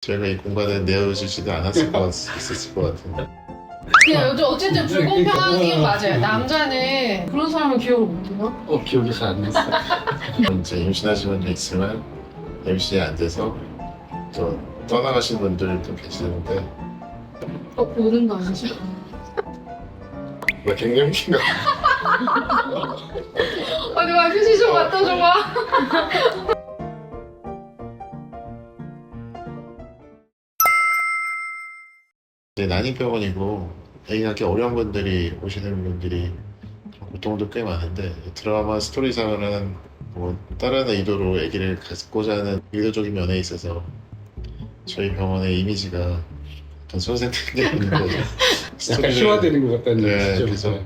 저희가 이 공간에 내어주지도 않았을 것 같, 있었을 것 같은데 그냥 요즘 어쨌든 불공평하긴 맞아요. 남자는 그런 사람은 기억을 못해요. 어 기억이 잘 안 났어요. 이제 임신하신 분도 있지만 임신이 안 돼서 또 떠나가신 분들도 계시는데 어, 모르는 거 아니죠? 뭐 갱년기인가 어디 봐, 휴지 좀 갖다 줘봐. 이제 난임병원이고 애기 낳기 어려운 분들이 오시는 분들이 고통도 꽤 많은데 드라마 스토리상으로는 뭐 다른 의도로 아기를 갖고자 하는 의도적인 면에 있어서 저희 병원의 이미지가 손상되는 있는 거죠. 약간 희화되는 것 같다는 네, 얘기죠. 그래서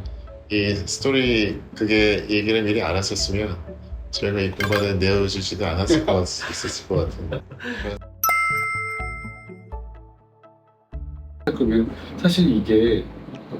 이 스토리 그게 얘기를 미리 알았었으면 저희가 이 공간에 내어주지도 않았을 것 같, 있었을 것 같은데 그러면 사실 이게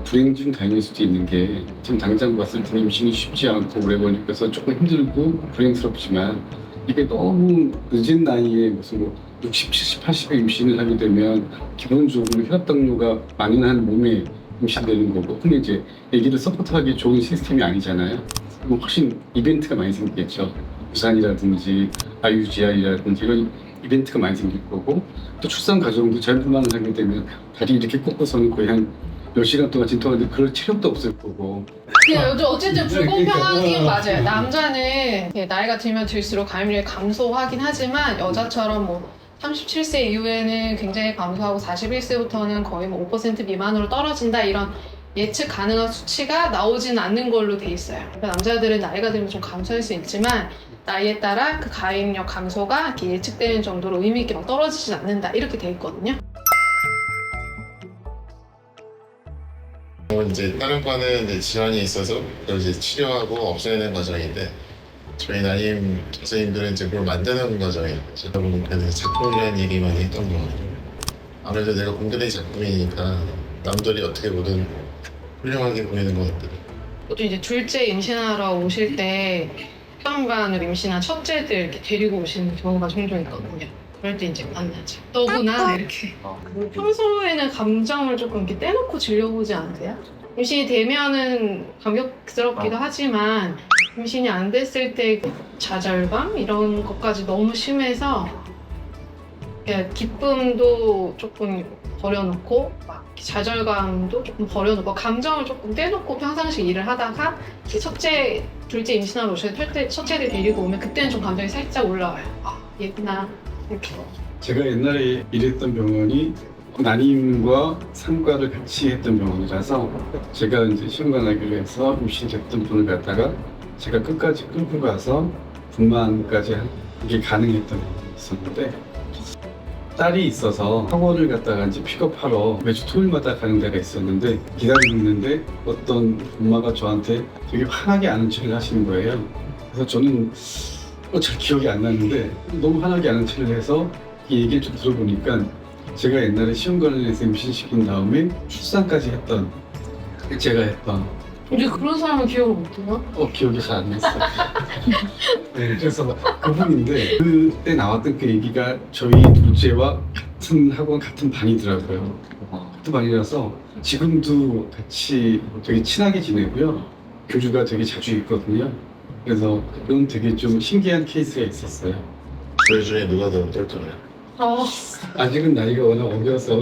불행 중 다행일 수도 있는 게 지금 당장 봤을 때 임신이 쉽지 않고 오래 걸려서 조금 힘들고 불행스럽지만 이게 너무 늦은 나이에 무슨 뭐 60, 70, 80에 임신을 하게 되면 기본적으로 혈압당뇨가 만연한 몸에 임신되는 거고 근데 이제 아기를 서포트하기 좋은 시스템이 아니잖아요. 그럼 훨씬 이벤트가 많이 생기겠죠. 부산이라든지 IUGI라든지 이런 이벤트가 많이 생길 거고 또 출산 과정도 잘못만 하게 되면 다리 이렇게 꺾고서는 거의 한 10시간 동안 진통하는데 그럴 체력도 없을 거고. 그냥 요즘 어쨌든 그러니까, 맞아요. 남자는 이렇게 나이가 들면 들수록 가임률이 감소하긴 하지만 여자처럼 뭐 37세 이후에는 굉장히 감소하고 41세부터는 거의 뭐5% 미만으로 떨어진다 이런 예측 가능한 수치가 나오진 않는 걸로 돼 있어요. 그러니까 남자들은 나이가 들면 좀 감소할 수 있지만 나이에 따라 그 가임력 감소가 예측되는 정도로 의미 있게 막 떨어지진 않는다 이렇게 돼 있거든요. 뭐 이제 다른 거는 이제 질환이 있어서 이제 치료하고 없애는 과정인데 저희 난임 선생님들은 이제 그걸 만드는 거죠. 그러다 보니까 작품이라는 얘기 많이 했던 거. 아무래도 내가 공들인 작품이니까 남들이 어떻게 보든 훌륭하게 보이는 것 같더라고요. 보통 이제 둘째 임신하러 오실 때 시험관으로 임신한 첫째들 이렇게 데리고 오시는 경우가 종종 있거든요. 그럴 때 이제 만나죠. 너구나 이렇게. 평소에는 감정을 조금 이렇게 떼놓고 질려보지 않으세요? 임신이 되면은 감격스럽기도 하지만 임신이 안 됐을 때 좌절감 이런 것까지 너무 심해서 그냥 기쁨도 조금 버려놓고 막 좌절감도 조금 버려놓고 감정을 조금 떼놓고 평상시 일을 하다가 첫째, 둘째 임신하러 오실 때 첫째, 첫째를 데리고 오면 그때는 좀 감정이 살짝 올라와요. 아 얘구나 이렇게. 제가 옛날에 일했던 병원이 난임과 상과를 같이 했던 병원이라서 제가 이제 시험관하기로 해서 임신됐던 분을 갖다가 제가 끝까지 끌고 가서 분만까지 한- 이게 가능했던 병원이 있었는데 딸이 있어서 학원을 갔다가 이제 픽업하러 매주 토요일마다 가는 데가 있었는데 기다리고 있는데 어떤 엄마가 저한테 되게 환하게 아는 척을 하시는 거예요. 그래서 저는 어, 잘 기억이 안 나는데 너무 환하게 아는 척을 해서 이 얘기를 좀 들어보니까 제가 옛날에 시험 관련해서 임신시킨 다음에 출산까지 했던 제가 했던 이제 그런 사람은 기억을 못해요? 어 기억이 잘 안 났어요. 네, 그래서 그분인데 그때 나왔던 그 얘기가 저희 둘째와 같은 학원 같은 반이더라고요. 같은 반이라서 지금도 같이 되게 친하게 지내고요. 교주가 되게 자주 있거든요. 그래서 그런 되게 좀 신기한 케이스가 있었어요. 저희 중에 누가 더 똘똘해요? 어, 아직은 나이가 워낙 어려서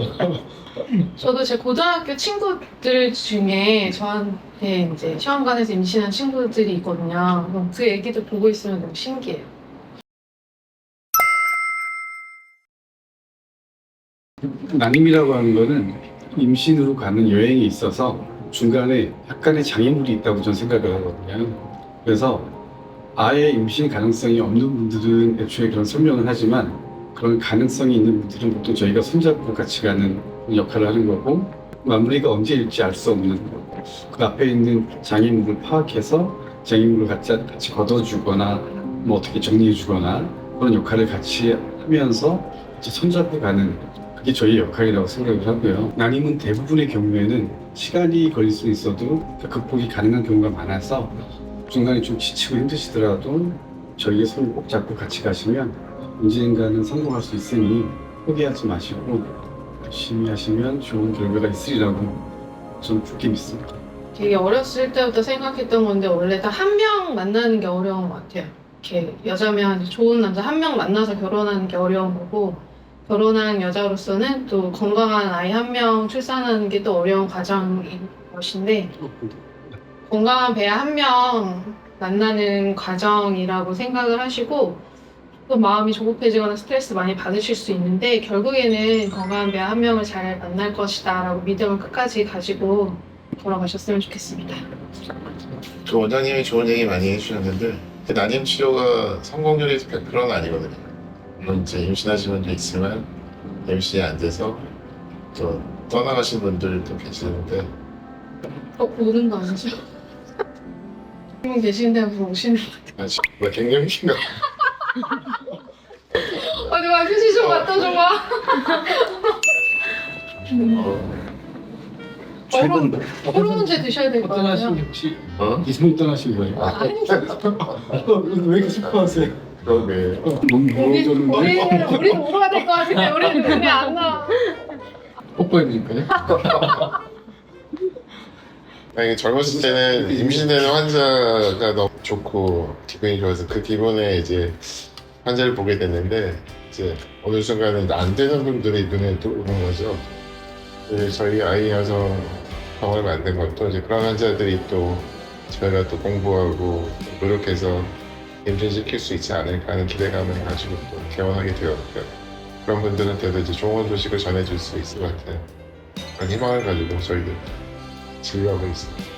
저도 제 고등학교 친구들 중에 저한테 이제 시험관에서 임신한 친구들이 있거든요. 그 얘기도 보고 있으면 너무 신기해요. 난임이라고 하는 거는 임신으로 가는 여행에 있어서 중간에 약간의 장애물이 있다고 저는 생각을 하거든요. 그래서 아예 임신 가능성이 없는 분들은 애초에 그런 설명을 하지만 그런 가능성이 있는 분들은 보통 저희가 손잡고 같이 가는 역할을 하는 거고 마무리가 언제일지 알 수 없는 그 앞에 있는 장애물을 파악해서 장애물을 같이, 같이 걷어주거나 뭐 어떻게 정리해주거나 그런 역할을 같이 하면서 이제 손잡고 가는 그게 저희 역할이라고 생각을 하고요. 난임은 대부분의 경우에는 시간이 걸릴 수 있어도 극복이 가능한 경우가 많아서 중간에 좀 지치고 힘드시더라도 저희의 손을 꼭 잡고 같이 가시면 언젠가는 성공할 수 있으니 포기하지 마시고 열심히 하시면 좋은 결과가 있으리라고 저는 굳게 믿습니다. 되게 어렸을 때부터 생각했던 건데 원래 다 한 명 만나는 게 어려운 것 같아요. 이렇게 여자면 좋은 남자 한 명 만나서 결혼하는 게 어려운 거고 결혼한 여자로서는 또 건강한 아이 한 명 출산하는 게 또 어려운 과정인 것인데 건강한 배 한 명 만나는 과정이라고 생각을 하시고 또 마음이 조급해지거나 스트레스 많이 받으실 수 있는데 결국에는 건강한 배 한 명을 잘 만날 것이다 라고 믿음을 끝까지 가지고 돌아가셨으면 좋겠습니다. 그 원장님이 좋은 얘기 많이 해주셨는데 그 난임 치료가 성공률이 100%는 아니거든요. 물론 이제 임신하신 분도 있지만 임신이 안 돼서 또 떠나가신 분들도 계시는데 어, 오는 거 아니죠? 분 계시는데 무슨 오시는 거 아, 씨, 나 갱년기인가? 어디 와 휴지 좀 갖다 줘봐. 어, 최근 호르몬 제 드셔야 될거 떠나신 아니에요? 게 혹시 어? 이승훈 떠나신 거예요? 아, 아니, 왜 이렇게 슬퍼하세요? 그러게. 너무 우리, 무거워졌는데 우리는, 우리는 울어야 될 것 같은데 우리는 눈에 안 나와. 뽀뽀해드릴까요? 아니, 젊었을 때는 임신되는 환자가 너무 좋고 기분이 좋아서 그 기분에 이제 환자를 보게 됐는데 이제 어느 순간은 안 되는 분들이 눈에 들어오는 거죠. 그래서 저희 아이 여성 병을 만든 것도 이제 그런 환자들이 또 저희가 또 공부하고 노력해서 임신시킬 수 있지 않을까 하는 기대감을 가지고 또 개원하게 되었고요. 그런 분들한테도 이제 좋은 소식을 전해줄 수 있을 것 같아요. 그런 희망을 가지고 저희들 진료하고 있습니다.